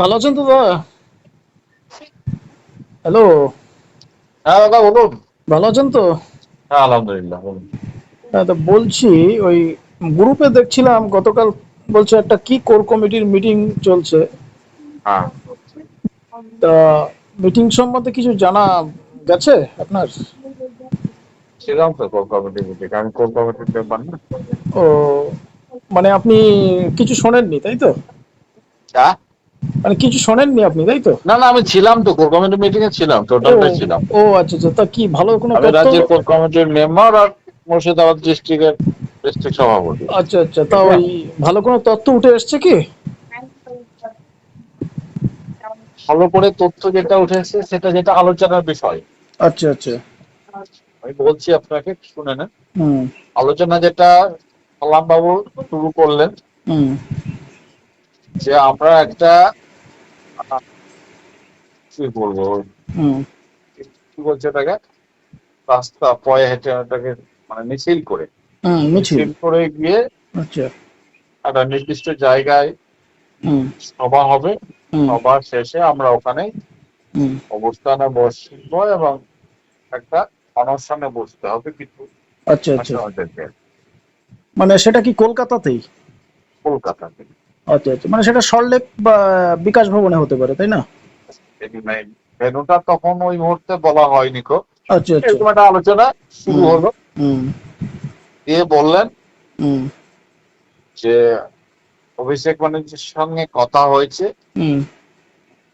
ভালো আছেন তো দাদা? হ্যালো হ্যাঁ দাদা বলুন। ভালো আছেন তো? হ্যাঁ আলহামদুলিল্লাহ বলুন। হ্যাঁ তো বলছি ওই গ্রুপে দেখছিলাম গতকাল বলছে একটা কি কোর কমিটির মিটিং চলছে। হ্যাঁ। তা মিটিং সম্বন্ধে কিছু জানা গেছে আপনার? ছিলাম তো কোর কমিটি মিটিং। আমি কোর কমিটির মেম্বার না। ও মানে আপনি কিছু শোনেননি তাই তো? হ্যাঁ? মানে কিছু শোনেননি আপনি তাই তো? না না আমি ছিলাম তো কোর কমিটি মিটিং এ ছিলাম টোটালটাই ছিলাম। ও আচ্ছা আচ্ছা তা কি ভালো কোনো আমি রাজ্যের কোর কমিটির মেম্বার আর মুর্শিদাবাদ ডিস্ট্রিক্টের ডিস্ট্রিক্ট সভাপতি। আচ্ছা আচ্ছা তা ওই ভালো কোনো তথ্য উঠে এসছে কি? ভালো করে তথ্য যেটা উঠে এসেছে সেটা যেটা আলোচনার বিষয়। আচ্ছা আচ্ছা। আমি বলছি আপনাকে শুনে নেন। হুম। আলোচনা যেটা সালাম বাবু শুরু করলেন হুম। যে আমরা একটা কি বলব? কি বলছে এটাকে রাস্তা পয়ে হেঁটে ওটাকে মানে মিছিল করে। মিছিল। করে গিয়ে আচ্ছা। একটা নির্দিষ্ট জায়গায় হুম। সভা হবে। সভা শেষে আমরা ওখানে হুম। অবস্থানে বসবো এবং একটা অনশনে বসতে হবে কিন্তু আচ্ছা আচ্ছা। মানে সেটা কি কলকাতাতেই? কলকাতাতে আচ্ছা আচ্ছা মানে সেটা সল্টলেক বা বিকাশ ভবনে হতে পারে তাই না? ভেনুটা তখন ওই মুহূর্তে বলা হয়নি কো। আচ্ছা আচ্ছা। এরকম একটা আলোচনা শুরু হলো। হুম। দিয়ে বললেন যে অভিষেক ব্যানার্জির সঙ্গে কথা হয়েছে। হুম।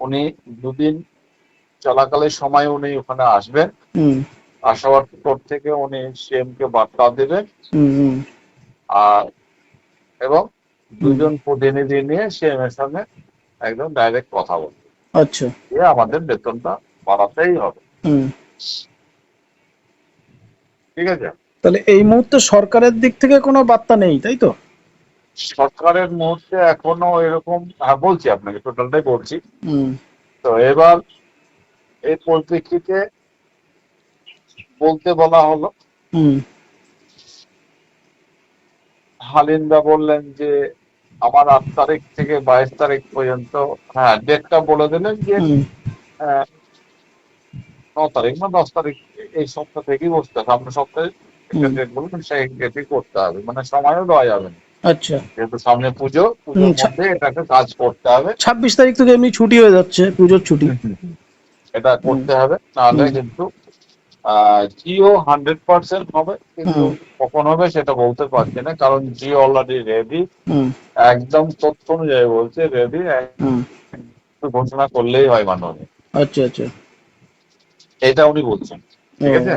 উনি দুদিন চলাকালের সময় উনি ওখানে আসবেন। হুম। আসার পর থেকে উনি সিএম কে বার্তা দেবেন। আর এবং দুজন প্রতিনিধি নিয়ে সিএম এর সঙ্গে একদম ডাইরেক্ট কথা বলবে আচ্ছা। আমাদের বেতনটা বাড়াতেই হবে। হুম। ঠিক আছে? তাহলে এই মুহূর্তে সরকারের দিক থেকে কোনো বার্তা নেই তাই তো? সরকারের মুহূর্তে এখনও এরকম হ্যাঁ বলছি আপনাকে টোটালটাই বলছি। হুম। তো এবার এই পরিপ্রেক্ষিতে বলতে বলা হলো হুম। হালিন্দা বললেন যে আমার আট তারিখ থেকে বাইশ তারিখ পর্যন্ত হ্যাঁ ডেটটা বলে দিলেন যে হুম। ন তারিখ না দশ তারিখ এই সপ্তাহ থেকেই বসতে হবে। সামনের সপ্তাহে ডেট বলবেন সেই ডেটই করতে হবে। মানে সময়ও দেওয়া যাবে না। আচ্ছা। যেহেতু সামনে পুজো পুজোর মধ্যে এটাকে কাজ করতে হবে। ছাব্বিশ তারিখ থেকে এমনি ছুটি হয়ে যাচ্ছে পুজোর ছুটি। এটা করতে হবে নাহলে হুম। কিন্তু জিও হান্ড্রেড পার্সেন্ট হবে কিন্তু কখন হবে সেটা বলতে পারছি না কারণ জিও অলরেডি রেডি একদম তথ্য অনুযায়ী বলছে রেডি ঘোষণা করলেই হয় মাননীয়। আচ্ছা আচ্ছা। এটা উনি বলছেন ঠিক আছে?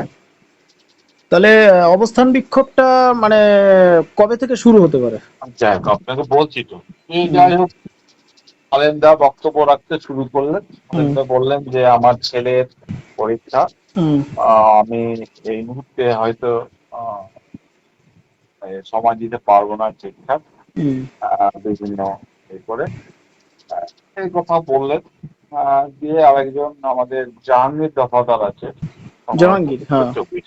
তাহলে অবস্থান বিক্ষোভটা মানে কবে থেকে শুরু হতে পারে? যাই হোক আপনাকে বলছি তো। এই যাই হোক আলেন্দা বক্তব্য রাখতে শুরু করলেন। বললেন যে আমার ছেলের পরীক্ষা। আমি এই মুহূর্তে হয়তো সময় দিতে পারব না ঠিকঠাক। বিভিন্ন এই করে। এই কথা বললেন। দিয়ে আরেকজন আমাদের জাহাঙ্গীর দফাদার আছে। জাহাঙ্গীর, হ্যাঁ। চব্বিশ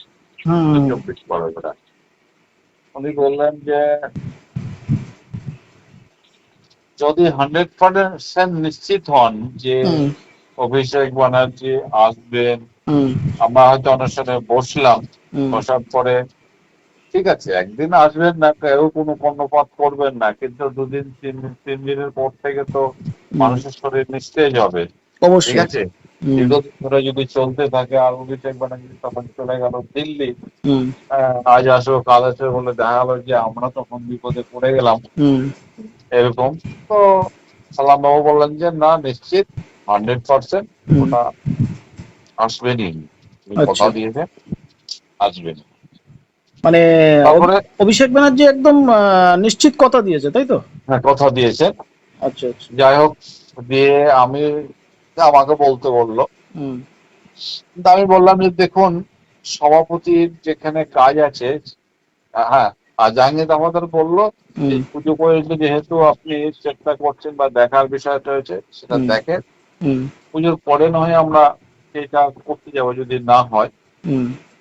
চব্বিশ উনি বললেন যে যদি হান্ড্রেড পার্সেন্ট নিশ্চিত হন যে অভিষেক ব্যানার্জি আসবেন। আমরা হয়তো অনুষ্ঠানে বসলাম বসার পরে ঠিক আছে একদিন আসবেন না কেউ কোনো কর্ণপাত করবেন না কিন্তু দুদিন তিন দিন তিন দিনের পর থেকে তো মানুষের শরীর নিস্তেজ হবে। ঠিক আছে? দীর্ঘদিন ধরে যদি চলতে থাকে আর অভিষেক ব্যানার্জি তখন চলে গেল দিল্লি। আজ আসো কাল আসো বলে দেখা গেলো যে আমরা তখন বিপদে পড়ে গেলাম। এরকম। তো সালাম বাবু বললেন যে না নিশ্চিত হান্ড্রেড পার্সেন্ট। ওটা আসবেনই উনি আচ্ছা। কথা দিয়েছেন আসবেন মানে অভিষেক ব্যানার্জি একদম নিশ্চিত কথা দিয়েছে তাই তো? হ্যাঁ, কথা দিয়েছেন আচ্ছা আচ্ছা। যাই হোক দিয়ে আমি আমাকে বলতে বলল। আমি বললাম যে দেখুন সভাপতির যেখানে কাজ আছে হ্যাঁ আর জাহাঙ্গীর আমাদের বলল পুজো করে যেহেতু আপনি চেষ্টা করছেন বা দেখার বিষয়টা হয়েছে সেটা। দেখেন। পুজোর পরে নয় আমরা সেটা করতে যাব যদি না হয়।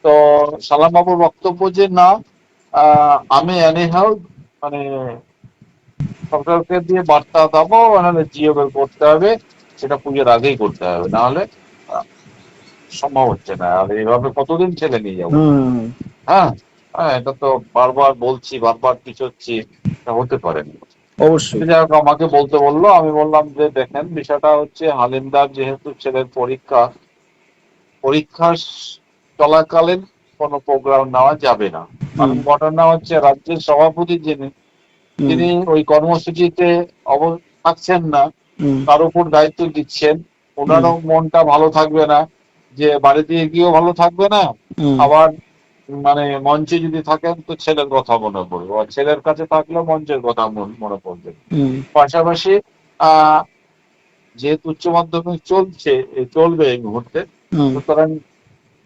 তো সালাম বাবুর বক্তব্য যে না আমি এনিহাউ মানে সরকারকে দিয়ে বার্তা দেবো নাহলে জিও বের করতে হবে সেটা পুজোর আগেই করতে হবে নাহলে সম্ভব হচ্ছে না। আর এইভাবে কতদিন ছেলে নিয়ে যাব? হুম। হ্যাঁ হ্যাঁ এটা তো বারবার বলছি বারবার পিছোচ্ছি এটা হতে পারে না। অবশ্যই। যাই হোক আমাকে বলতে বলল আমি বললাম যে দেখেন বিষয়টা হচ্ছে হালিমদার যেহেতু ছেলের পরীক্ষা পরীক্ষা চলাকালীন কোনো প্রোগ্রাম নেওয়া যাবে না। কারণ ঘটনা হচ্ছে রাজ্যের সভাপতি যিনি তিনি ওই কর্মসূচিতে থাকছেন না তার উপর দায়িত্ব দিচ্ছেন। ওনারও মনটা ভালো থাকবে না যে বাড়িতে গিয়েও ভালো থাকবে না আবার মানে মঞ্চে যদি থাকেন তো ছেলের কথা মনে পড়বে। আর ছেলের কাছে থাকলে মঞ্চের কথা মনে পড়বে। পাশাপাশি যেহেতু উচ্চ মাধ্যমিক চলছে চলবে এই মুহূর্তে। সুতরাং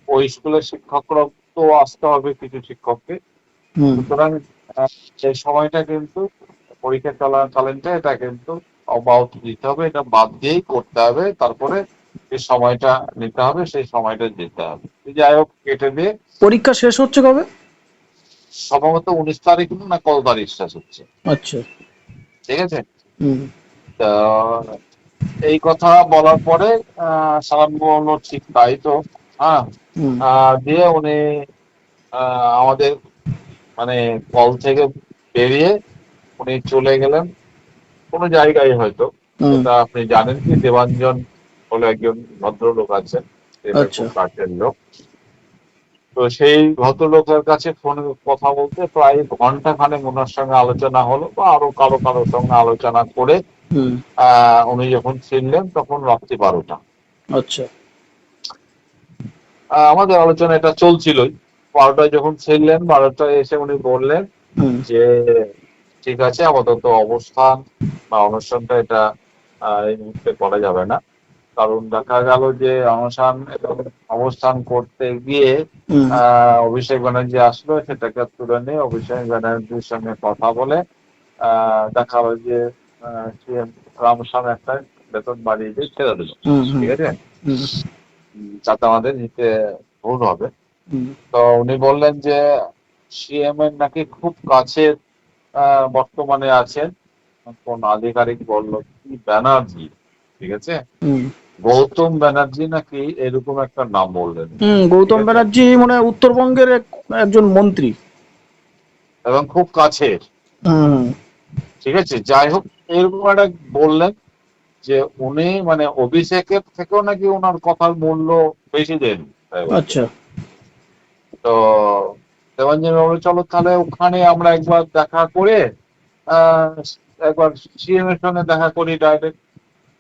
ওই স্কুলের শিক্ষকরা তো আসতে হবে কিছু শিক্ষককে। সুতরাং সেই সময়টা কিন্তু পরীক্ষা চলাকালীনটা এটা কিন্তু অব্যাহত দিতে হবে এটা বাদ দিয়েই করতে হবে। তারপরে যে সময়টা নিতে হবে সেই সময়টা দিতে হবে। যাই হোক কেটে দিয়ে পরীক্ষা শেষ হচ্ছে কবে? সম্ভবত উনিশ তারিখ না কত তারিখ শেষ হচ্ছে? আচ্ছা। ঠিক আছে? তা এই কথা বলার পরে সালাম বলল ঠিক তাই তো। হ্যাঁ? দিয়ে উনি আমাদের মানে কল থেকে বেরিয়ে উনি চলে গেলেন। কোনো জায়গায় হয়তো। আপনি জানেন কি দেবাঞ্জন বলে একজন ভদ্রলোক আছেন এটা আচ্ছা। লোক তো সেই ভদ্রলোকের কাছে ফোনে কথা বলতে প্রায় ঘণ্টা খানেক ওনার সঙ্গে আলোচনা হলো বা আরও কারও কারোর সঙ্গে আলোচনা করে আহ, উনি যখন ফিরলেন তখন রাত্রি বারোটা। আচ্ছা। আমাদের আলোচনা এটা চলছিলই। বারোটায় যখন ফিরলেন বারোটায় এসে উনি বললেন যে ঠিক আছে আপাতত অবস্থান বা অনুষ্ঠানটা এটা আহ, এই মুহূর্তে করা যাবে না। কারণ দেখা গেল যে এবং অবস্থান করতে গিয়ে অভিষেক ব্যানার্জি আসলো সেটাকে তুলে নিয়ে অভিষেক ব্যানার্জির সঙ্গে কথা বলে দেখা গেল যে রামস্বামী একটা বেতন বাড়িয়ে দিয়ে ছেড়ে দিল। ঠিক আছে? যাতে আমাদের নিতে ভুল হবে। তো উনি বললেন যে সিএম এর নাকি খুব আহ, বর্তমানে আছেন। কোন আধিকারিক বলল কি ব্যানার্জি? ঠিক আছে? গৌতম ব্যানার্জি নাকি এরকম একটা নাম বললেন? হুম গৌতম। ব্যানার্জি মানে উত্তরবঙ্গের একজন মন্ত্রী। এবং খুব কাছের। ঠিক আছে যাই হোক এরকম একটা বললেন যে উনি মানে অভিষেকের থেকেও নাকি ওনার কথার মূল্য বেশি দেন। আচ্ছা। তো দেবাঞ্জন বাবু চলো তাহলে ওখানে আমরা একবার দেখা করে আহ, একবার সিএম এর সঙ্গে দেখা করি ডাইরেক্ট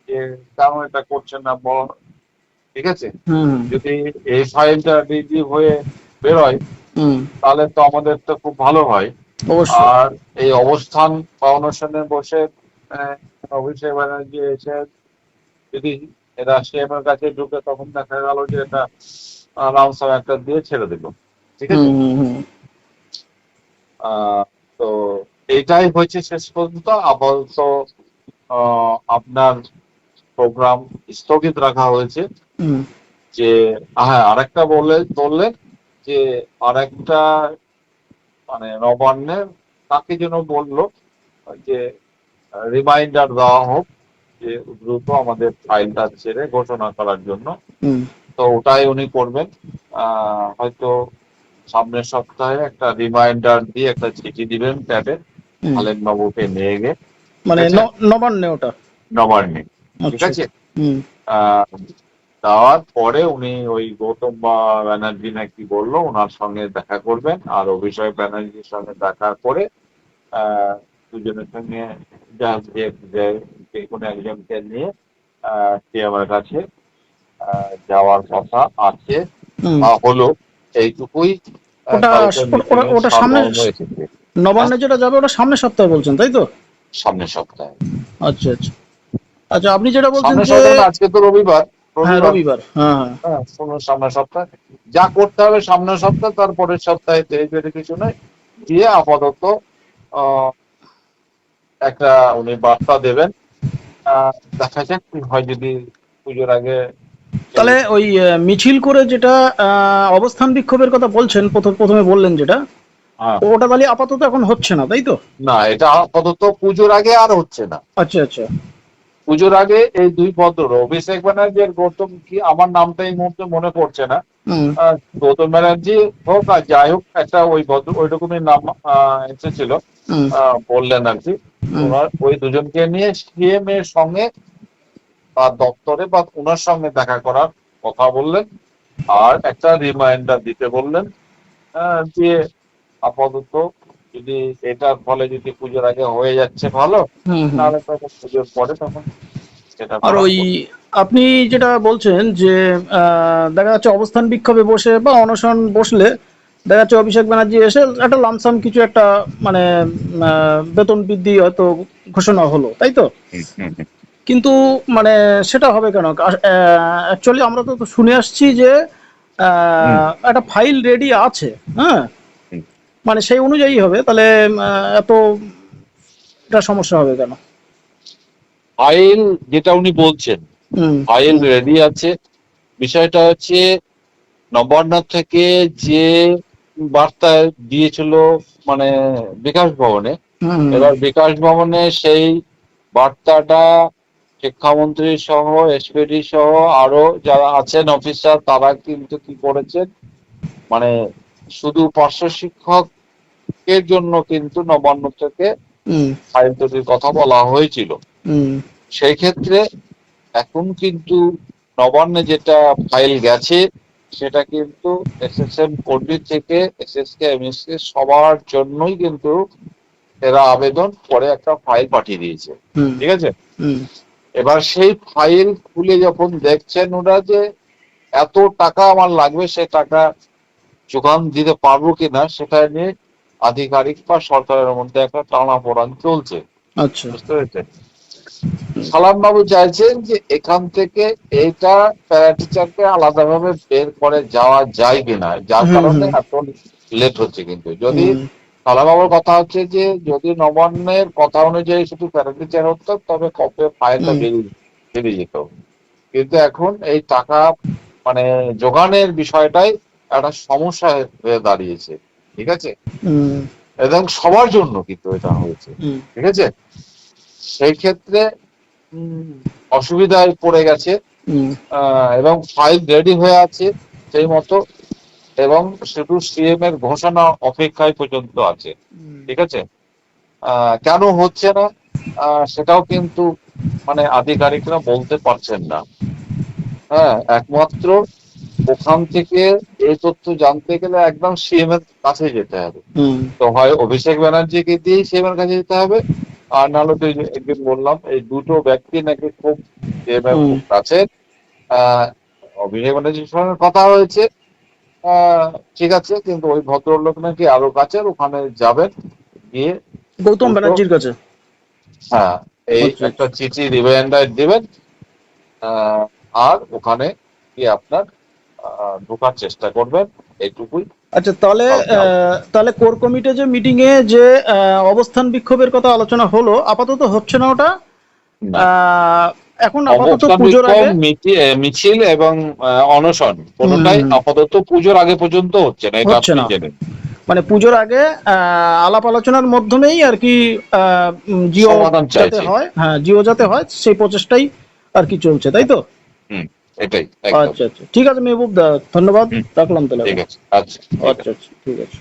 যে কেন এটা করছেন না বল ঠিক আছে? যদি এই ফাইলটা রিজিভ হয়ে বেরোয় তাহলে তো আমাদের তো খুব ভালো হয়। আর এই অবস্থান বা অনুষ্ঠানে বসে অভিষেক ব্যানার্জি এসে যদি এরা সিএম এর কাছে ঢুকে তখন দেখা গেল যে এটা রামসাম একটা দিয়ে ছেড়ে দিল। ঠিক আছে? তো এটাই হয়েছে শেষ পর্যন্ত। আপাতত আপনার প্রোগ্রাম স্থগিত রাখা হয়েছে। যে হ্যাঁ আরেকটা বললেন বললেন যে আরেকটা মানে নবান্নের তাকে যেন বলল যে রিমাইন্ডার দেওয়া হোক যে দ্রুত আমাদের ফাইলটা ছেড়ে ঘোষণা করার জন্য। তো ওটাই উনি করবেন। আহ, হয়তো সামনের সপ্তাহে একটা রিমাইন্ডার দিয়ে একটা চিঠি দিবেন হুম। হালেন বাবুকে নিয়ে গিয়ে। মানে। নবান্নে ওটা? নবান্নে। ঠিক আছে? দেওয়ার পরে উনি ওই গৌতম বা ব্যানার্জি নাকি বলল ওনার সঙ্গে দেখা করবেন। আর অভিষেক ব্যানার্জির সঙ্গে দেখা করে দুজনের সঙ্গে যা কোনো একজনকে নিয়ে সিএমের কাছে আহ, যাওয়ার কথা আছে হলো এইটুকুই ওটা- ওটা- সামনে- নবান্নে যেটা যাবে ওটা সামনের সপ্তাহে বলছেন তাই তো? সামনের সপ্তাহে। আচ্ছা আচ্ছা। আচ্ছা আপনি যেটা বলছেন যে আজকে তো রবিবার। হ্যাঁ রবিবার। হ্যাঁ হ্যাঁ। হ্যাঁ সামনের সপ্তাহে। যা করতে হবে সামনের সপ্তাহ তারপরের সপ্তাহে এই কিছু নয়। দিয়ে আপাতত একটা উনি বার্তা দেবেন। দেখা যাক কি হয় যদি পুজোর আগে তাহলে ওই মিছিল করে যেটা আহ, অবস্থান বিক্ষোভের কথা বলছেন প্রথম প্রথমে বললেন যেটা ওটা তাহলে আপাতত এখন হচ্ছে না তাই তো? না এটা আপাতত পুজোর আগে আর হচ্ছে না। আচ্ছা আচ্ছা। পুজোর আগে এই দুই ভদ্র অভিষেক ব্যানার্জি আর গৌতম কি আমার নামটা এই মুহূর্তে মনে পড়ছে না। গৌতম ব্যানার্জি হোক আর যাই হোক একটা ওই ভদ্র ওই রকমই নাম এসেছিল। বললেন আর কি। ওই দুজনকে নিয়ে সিএম এর সঙ্গে বা দপ্তরে বা ওনার সঙ্গে দেখা করার কথা বললেন। আর একটা রিমাইন্ডার দিতে বললেন। যে আপাতত যদি এটার ফলে যদি পুজোর আগে হয়ে যাচ্ছে ভালো। তাহলে তখন পুজোর পরে তখন সেটা আর ওই আপনি যেটা বলছেন যে দেখা যাচ্ছে অবস্থান বিক্ষোভে বসে বা অনশন বসলে দেখা যাচ্ছে অভিষেক ব্যানার্জি এসে একটা লামসাম কিছু একটা মানে বেতন বৃদ্ধি হয়তো ঘোষণা হলো তাই তো। কিন্তু মানে সেটা হবে কেন অ্যাকচুয়ালি আমরা তো শুনে আসছি যে একটা ফাইল রেডি আছে হ্যাঁ। মানে সেই অনুযায়ী হবে তাহলে আহ, এত এটা সমস্যা হবে কেন? ফাইল যেটা উনি বলছেন ফাইল রেডি আছে। বিষয়টা হচ্ছে নবান্ন থেকে যে বার্তা দিয়েছিল মানে বিকাশ ভবনে এবার বিকাশ ভবনে সেই বার্তাটা শিক্ষামন্ত্রী সহ এসপিডি সহ আরও যারা আছেন অফিসার তারা কিন্তু কি করেছেন মানে শুধু পার্শ্ব শিক্ষকের জন্য কিন্তু নবান্ন থেকে ফাইল তৈরির কথা বলা হয়েছিল। সেই ক্ষেত্রে এখন কিন্তু নবান্নে যেটা ফাইল গেছে সেটা কিন্তু এসএসএম পন্ডিত থেকে এসএসকে এমএসকে সবার জন্যই কিন্তু এরা আবেদন করে একটা ফাইল পাঠিয়ে দিয়েছে। ঠিক আছে? হুম। এবার সেই ফাইল খুলে যখন দেখছেন ওরা যে এত টাকা আমার লাগবে সে টাকা যোগান দিতে পারব কিনা সেটা নিয়ে আধিকারিক বা সরকারের মধ্যে একটা টানা পোড়ান চলছে। আচ্ছা। বুঝতে পেরেছেন? সালাম বাবু চাইছেন যে এখান থেকে এইটা প্যারা টিচারকে আলাদাভাবে বের করে যাওয়া যায় কিনা যার কারণে। এত লেট হচ্ছে কিন্তু। যদি সালাম বাবুর কথা হচ্ছে যে যদি নবান্নের কথা অনুযায়ী শুধু প্যারাটিচার হতো তবে কবে ফাইলটা বেরিয়ে বেরিয়ে যেত। কিন্তু এখন এই টাকা মানে যোগানের বিষয়টাই একটা সমস্যা হয়ে দাঁড়িয়েছে। ঠিক আছে? এবং সবার জন্য কিন্তু এটা হয়েছে। ঠিক আছে? সেই ক্ষেত্রে অসুবিধায় পড়ে গেছে। এবং ফাইল রেডি হয়ে আছে সেই মতো এবং শুধু সিএম এর ঘোষণা অপেক্ষায় পর্যন্ত আছে। ঠিক আছে? আহ, কেন হচ্ছে না? আহ, সেটাও কিন্তু মানে আধিকারিকরা বলতে পারছেন না। হ্যাঁ একমাত্র ওখান থেকে এই তথ্য জানতে গেলে একদম সিএম এর কাছে যেতে হবে। তো হয় অভিষেক ব্যানার্জিকে দিয়েই সিএম এর কাছে যেতে হবে আর নাহলে তো একদিন বললাম এই দুটো ব্যক্তি নাকি খুব সিএম এর কাছে। আহ, অভিষেক ব্যানার্জির সঙ্গে কথা হয়েছে। ঠিক আছে কিন্তু ওই ভদ্রলোক নাকি আরও কাছে ওখানে যাবেন। গিয়ে গৌতম ব্যানার্জির কাছে? হ্যাঁ এই আচ্ছা, একটা চিঠি রিমাইন্ডার দিবেন। আহ, আর ওখানে কি আপনার ঢোকার চেষ্টা করবেন এইটুকুই। আচ্ছা তাহলে তাহলে কোর কমিটি যে মিটিং এ যে অবস্থান বিক্ষোভের কথা আলোচনা হলো আপাতত হচ্ছে না ওটা? এখন আপাতত পুজোর আগে? মিছিল এবং অনশন কোনটাই হুম। আপাতত পুজোর আগে পর্যন্ত হচ্ছে না এটা আপনি জেনে মানে পুজোর আগে আহ, আলাপ আলোচনার মাধ্যমেই আর কি জিও যাতে হয় হ্যাঁ জিও যাতে হয় সেই প্রচেষ্টাই আর কি চলছে তাই তো? এটাই আচ্ছা আচ্ছা। ঠিক আছে মেহবুব দা ধন্যবাদ। রাখলাম তাহলে। ঠিক আছে আচ্ছা। আচ্ছা আচ্ছা। ঠিক আছে।